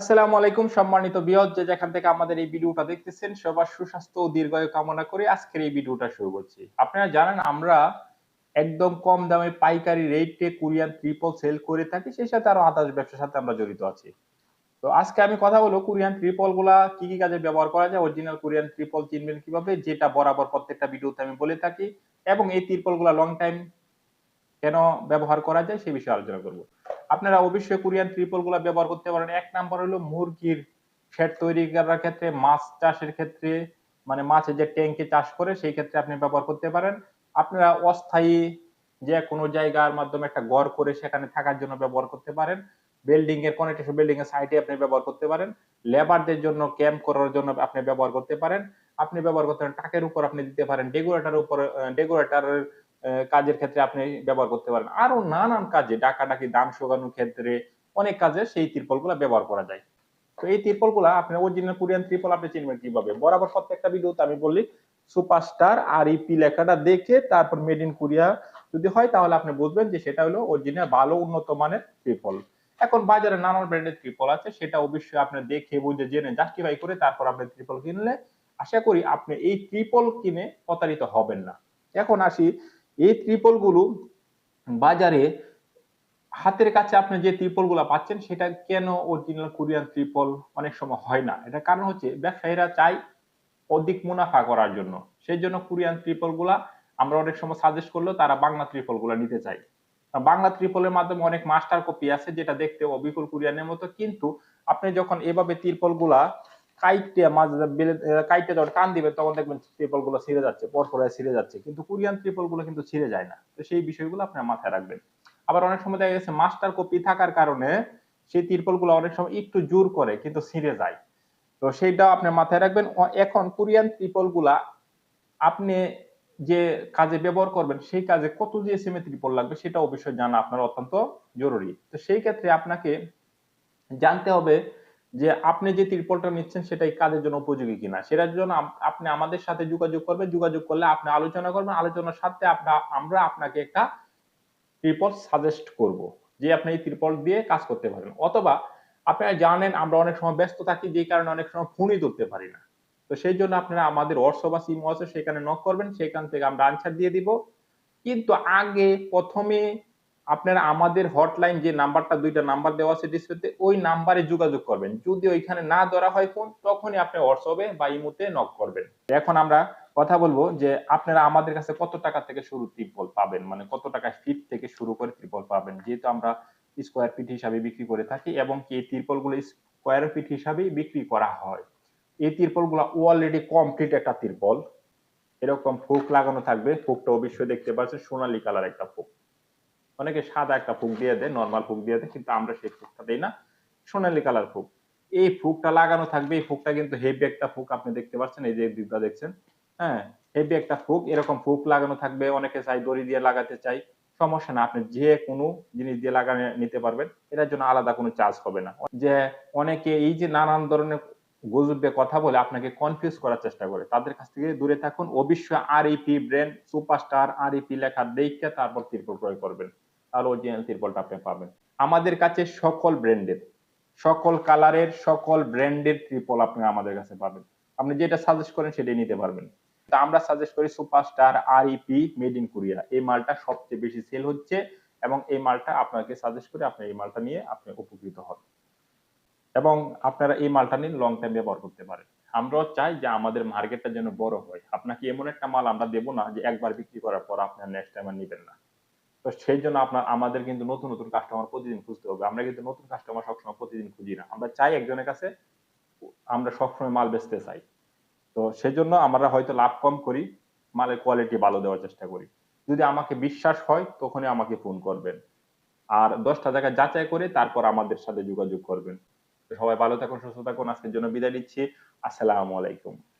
আসসালামু আলাইকুম, সম্মানিত যে যেখান থেকে আমাদের এই ভিডিওটা দেখতেছেন, সবার সুস্বাস্থ্য ও দীর্ঘায়ু কামনা করে আজকের এই ভিডিওটা শুরু করছি। আপনারা জানেন, আমরা একদম কম দামে পাইকারি রেটে কোরিয়ান ট্রিপল সেল করে থাকি, সেই সাথে আরও আদার্স ব্যবসার সাথে আমরা জড়িত আছি। তো আজকে আমি কথা বলব কোরিয়ান ট্রিপলগুলা কি কি কাজে ব্যবহার করা যায়, অরিজিনাল কোরিয়ান ট্রিপল চিনবেন কীভাবে, যেটা বরাবর প্রত্যেকটা ভিডিওতে আমি বলে থাকি, এবং এই ট্রিপলগুলা লং টাইম কেন ব্যবহার করা যায় সেই বিষয়ে আলোচনা করব। আপনারা অবশ্যই কোরিয়ান ট্রিপলগুলা ব্যবহার করতে পারেন। এক নাম্বার হলো মুরগির শেড তৈরি করার ক্ষেত্রে, মাছ চাষের ক্ষেত্রে মানে মাছের যে ট্যাঙ্কে চাষ করে সেই ক্ষেত্রে আপনি ব্যবহার করতে পারেন। আপনারা অস্থায়ী যে কোনো জায়গার মাধ্যমে একটা ঘর করে সেখানে থাকার জন্য ব্যবহার করতে পারেন। বিল্ডিং এর কনেকশন বিল্ডিং এর সাইডে আপনি ব্যবহার করতে পারেন। লেবারদের জন্য ক্যাম্প করার জন্য আপনি ব্যবহার করতে পারেন। আপনি ব্যবহার করতে পারেন টাকের উপর আপনি দিতে পারেন, ডেকোরেটার উপর ডেকোরেটারের কাজের ক্ষেত্রে আপনি ব্যবহার করতে পারেন। আরও নানান কাজে, ডাকাডাকি, দাম শোকানোর ক্ষেত্রে অনেক কাজে সেই তিরপলগুলা ব্যবহার করা যায়। তো এই তিরপলগুলা আপনি অরিজিনাল কোরিয়ান ত্রিপল আপনি চিনবেন কীভাবে? বরাবর প্রত্যেকটা ভিডিওতে আমি বললি সুপারস্টার আর ইপি লেখাটা দেখে তারপর মেড ইন কোরিয়া যদি হয় তাহলে আপনি বুঝবেন যে সেটা হলো অরিজিনাল ভালো উন্নত মানের ত্রিপল। এখন বাজারে নানান ব্র্যান্ডের ত্রিপল আছে, সেটা অবশ্যই আপনি দেখে বুঝে জেনে জাস্টিফাই করে তারপর আপনি ত্রিপল কিনলে আশা করি আপনি এই ত্রিপল কিনে প্রতারিত হবেন না। এখন আসি এই ত্রিপলগুলো বাজারে হাতের কাছে আপনি যে ত্রিপলগুলা পাচ্ছেন, সেটা কেন অরিজিনাল কোরিয়ান ত্রিপল অনেক সময় হয় না? এটা কারণ হচ্ছে ব্যবসায়ীরা চাই অধিক মুনাফা করার জন্য। সেই জন্য কোরিয়ান ত্রিপলগুলা আমরা অনেক সময় সাজেস্ট করলেও তারা বাংলা ত্রিপলগুলা নিতে চাই বাংলা ত্রিপলের মাধ্যমে অনেক মাস্টার কপি আছে, যেটা দেখতে অবিকুল কোরিয়ানের মতো। কিন্তু আপনি যখন এভাবে ত্রিপল কাইটে কাইটে যখন টান দিবে, তখন দেখবেন ট্রিপলগুলো ছিঁড়ে যাচ্ছে পরপর ছিঁড়ে যাচ্ছে। কিন্তু কোরিয়ান ট্রিপলগুলো কিন্তু ছিঁড়ে যায় না। তো সেই বিষয়গুলো মাথায় রাখবেন। আবার অনেক সময় দেখা গেছে মাস্টার কপি থাকার কারণে সেই ত্রিপলগুলো অনেক সময় একটু জোর করে কিন্তু ছিঁড়ে যায়। তো আপনি মাথায় রাখবেন। এখন কোরিয়ান ট্রিপলগুলা আপনি যে কাজে ব্যবহার করবেন, সেই কাজে কত জিএসএম এ ত্রিপল লাগবে সেটা অবশ্যই জানা আপনার অত্যন্ত জরুরি। তো সেই ক্ষেত্রে আপনাকে জানতে হবে যে আপনি যে ত্রিপলটা নিচ্ছেন সেটা এই কাজের জন্য উপযোগী কিনা? সেটার জন্য আপনি আমাদের সাথে যোগাযোগ করবেন, যোগাযোগ করলে আপনি আলোচনা করবেন, আলোচনার সাথে আমরা আপনাকে একটা ত্রিপল সাজেস্ট করব যে আপনি এই ত্রিপল দিয়ে কাজ করতে পারেন। অথবা আপনারা জানেন আমরা অনেক সময় ব্যস্ত থাকি যে কারণে অনেক সময় ফোনই ধরতে পারি না। তো সেই জন্য আপনারা আমাদের হোয়াটসঅ্যাপ বা সিম আছে, সেখানে নক করবেন, সেখান থেকে আমরা আনসার দিয়ে দিব। কিন্তু আগে প্রথমে আপনারা আমাদের হটলাইন যে নাম্বারটা, দুইটা নাম্বার দেওয়া আছে ডিসপ্লেতে ওই নাম্বারে যোগাযোগ করবেন। যদি ওইখানে না ধরা হয় ফোন তখনই আপনি হোয়াটসঅ্যাপে বা ইমোতে নক করবেন। এখন আমরা কথা বলব যে আপনারা আমাদের কাছে কত টাকা থেকে শুরু ত্রিপল পাবেন? মানে কত টাকা ফিট থেকে শুরু করে ত্রিপল পাবেন? যেহেতু আমরা স্কোয়ার ফিট হিসাবে বিক্রি করে থাকি এবং কি এই ত্রিপলগুলো স্কোয়ার ফিট হিসাবেই বিক্রি করা হয়। এই ত্রিপলগুলো অলরেডি কমপ্লিট একটা ত্রিপল এরকম ফুক লাগানো থাকবে। ফুকটা অবশ্যই দেখতে পাচ্ছেন। সোনালী কালার একটা ফুক। অনেকে সাদা একটা ফুক দিয়ে দেয় নর্মাল ফুক দিয়ে দেয়, কিন্তু আমরা সেই ফুকটা দেই না। সোনালি কালার ফুক। এই ফুকটা লাগানো থাকবে, এই ফুকটা কিন্তু হেভি একটা ফুক, আপনি দেখতে পাচ্ছেন, এই যে দিকটা দেখছেন হ্যাঁ হেভি একটা ফুক, এরকম ফুক লাগানো থাকবে, অনেকে চাই দড়ি দিয়ে লাগাতে চাই সমস্যা না, আপনি যে কোনো জিনিস দিয়ে লাগানো নিতে পারবেন, এটার জন্য আলাদা কোনো চার্জ হবে না। যে অনেকে এই যে নানান ধরনের গুজবে কথা বলে, আপনাকে কনফিউজ করার চেষ্টা করে, তাদের কাছ থেকে দূরে থাকুন, অবশ্যই R EP brand superstar R EP লেখা দেখে তারপর ত্রিপল প্রয়োগ করবেন। তাহলে অরিজিনাল ত্রিপলটা আপনি পাবেন। আমাদের কাছে সকল ব্র্যান্ডের, সকল কালারের, সকল ব্র্যান্ডের ত্রিপল আপনি আমাদের কাছে পাবেন। আপনি যেটা সাজেস্ট করেন সেটাই নিতে পারবেন। তা আমরা সাজেস্ট করি superstar R EP made in Korea এই মালটা সবচেয়ে বেশি সেল হচ্ছে এবং এই মালটা আপনাকে সাজেস্ট করে আপনি এই মালটা নিয়ে আপনি উপকৃত হবেন এবং আপনারা এই মালটা নিয়ে লং টাইম ব্যবহার করতে পারেন। আমরাও চাই যে আমাদের মার্কেটটা যেন বড় হয়। আপনাকে এমন একটা মাল আমরা দেবো না যে একবার বিক্রি করার পর আপনার নেক্সট টাইম আর নেবেন না। তো সেই জন্য আপনার, আমাদের কিন্তু নতুন নতুন কাস্টমার প্রতিদিন খুঁজতে হবে। আমরা কিন্তু নতুন কাস্টমার সবসময় প্রতিদিন খুঁজি না। আমরা চাই একজনের কাছে আমরা সবসময় মাল বেচতে চাই। তো সেই জন্য আমরা হয়তো লাভ কম করি, মালের কোয়ালিটি ভালো দেওয়ার চেষ্টা করি। যদি আমাকে বিশ্বাস হয়, তখনই আমাকে ফোন করবেন। আর দশটা জায়গায় যাচাই করে তারপর আমাদের সাথে যোগাযোগ করবেন। সবাই ভালো থাকুন, সুস্থ থাকুন। আজকের জন্য বিদায় নিচ্ছি। আসসালামু আলাইকুম।